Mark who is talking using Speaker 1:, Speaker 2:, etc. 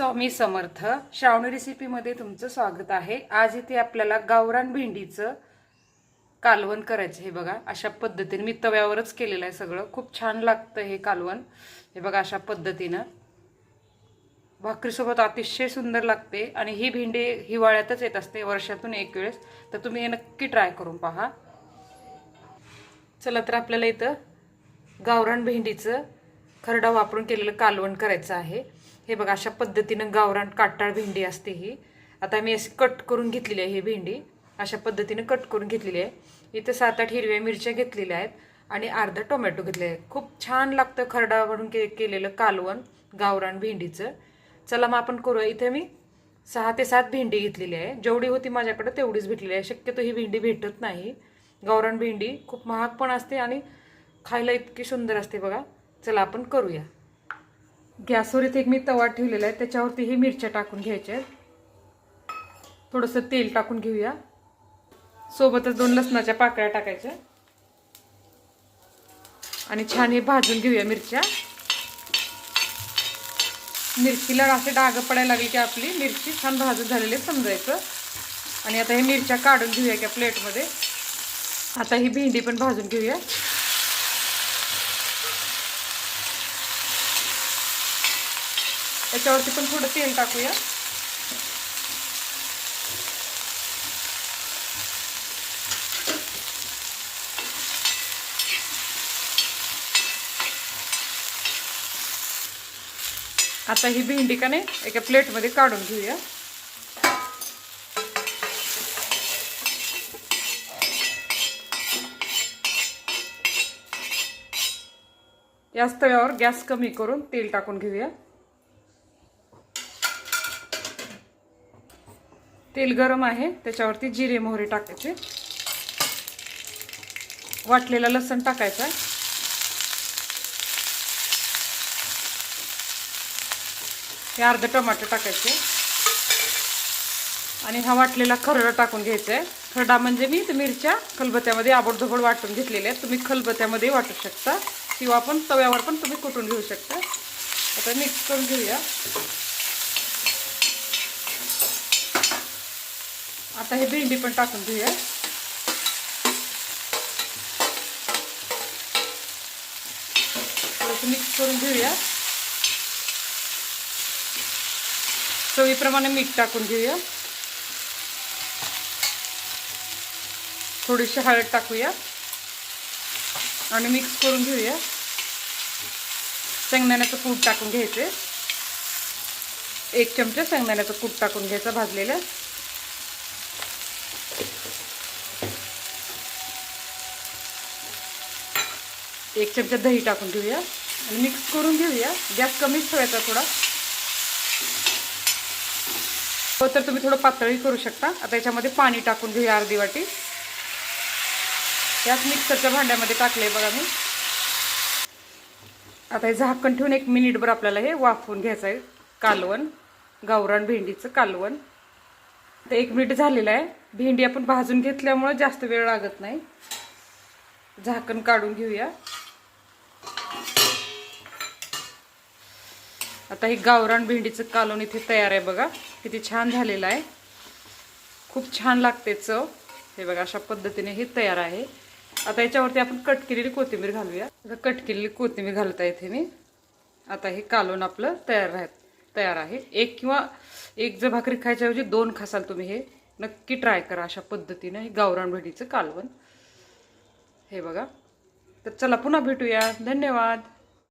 Speaker 1: स्वामी समर्थ श्रावणी रेसिपीमध्ये तुमचं स्वागत आहे. आज इथे आपल्याला गावरान भेंडीचं कालवण करायचं हे बघा. अशा पद्धतीने मी तव्यावरच केलेलं आहे सगळं. खूप छान लागतं हे कालवण. हे बघा अशा पद्धतीनं. भाकरीसोबत अतिशय सुंदर लागते आणि ही भेंडी हिवाळ्यातच येत असते वर्षातून एक वेळेस. तर तुम्ही हे नक्की ट्राय करून पहा. चला तर आपल्याला इथं गावरान भेंडीचं खरडा वापरून केलेलं कालवण करायचं आहे. हे बघा अशा पद्धतीनं गावरान काटाळ भेंडी असते ही. आता मी अशी कट करून घेतलेली आहे ही भेंडी. अशा पद्धतीनं कट करून घेतलेली आहे. इथे सात आठ हिरव्या मिरच्या घेतलेल्या आहेत आणि अर्धा टोमॅटो घेतले आहेत खूप छान लागतं खरडा म्हणून के केलेलं कालवण गावरान भेंडीचं. चला मग आपण करूया. इथे मी सहा ते सात भेंडी घेतलेली आहे. जेवढी होती माझ्याकडे तेवढीच भेटलेली आहे. शक्यतो ही भेंडी भेटत नाही. गावरान भेंडी खूप महाग पण असते आणि खायला इतकी सुंदर असते बघा. चला आपण करूया. गॅसवर इथे एक मी तवा ठेवलेला आहे. त्याच्यावरती हे मिरच्या टाकून घ्यायच्या आहेत. थोडंसं तेल टाकून घेऊया. सोबतच दोन लसणाच्या पाकळ्या टाकायच्या. आणि छान हे भाजून घेऊया मिरच्या. मिरचीला असे डाग पडायला लागले की आपली मिरची छान भाजून झालेली आहे समजायचं. आणि आता हे मिरच्या काढून घेऊया एका प्लेटमध्ये. आता ही भेंडी पण भाजून घेऊया. याच्यावरती पण थोडं तेल टाकूया. आता ही भेंडी का नाही एका प्लेटमध्ये काढून घेऊया. याच तव्यावर गॅस कमी करून तेल टाकून घेऊया. तेल गरम आहे त्याच्यावरती जिरे मोहरे टाकायचे. वाटलेला लसण टाकायचा. हे अर्ध टमाटर टाकायचे. आणि हा वाटलेला खरडा टाकून घ्यायचा आहे. खरडा म्हणजे मी तर मिरच्या खलबत्यामध्ये आबडधोबड वाटून घेतलेल्या आहेत. तुम्ही खलबत्यामध्ये वाटू शकता. किंवा आपण तव्यावर पण तुम्ही कुटून घेऊ शकता. आता मिक्स करून घेऊया. आता हे भेंडी पण टाकून घेऊया. मिक्स करून घेऊया. चवीप्रमाणे मीठ टाकून घेऊया. थोडीशी हळद टाकूया. आणि मिक्स करून घेऊया. शेंगदाण्याचं कूट टाकून घ्यायचे. एक चमचा शेंगदाण्याचं कूट टाकून घ्यायचं भाजलेलं. एक चमचा दही टाकून घेऊया आणि मिक्स करून घेऊया. गॅस कमीच ठेवायचा थोडा. हो तर तुम्ही थोडं पातळी करू शकता. आता याच्यामध्ये पाणी टाकून घेऊया अर्धी वाटी. त्याच मिक्सरच्या भांड्यामध्ये टाकले बघा मी. आता हे झाकण ठेवून एक मिनिटभर आपल्याला हे वाफवून घ्यायचं आहे कालवण गावरान भेंडीचं कालवण. तर एक मिनिट झालेलं आहे. भेंडी आपण भाजून घेतल्यामुळं जास्त वेळ लागत नाही. झाकण काढून घेऊया. आता हे गावरान भेंडीचं कालवण इथे तयार आहे बघा. किती छान झालेलं आहे. खूप छान लागते चव. हे बघा अशा पद्धतीने हे तयार आहे. आता याच्यावरती आपण कट केलेली कोथिंबीर घालूया. आता कट केलेली कोथिंबीर घालता इथे मी. आता हे कालवण आपलं तयार आहे तयार आहे. एक किंवा एक जर भाकरी खायच्याऐवजी दोन खासाल तुम्ही हे. नक्की ट्राय करा अशा पद्धतीनं हे गावरान भेंडीचं कालवण. हे बघा. तर चला पुन्हा भेटूया. धन्यवाद.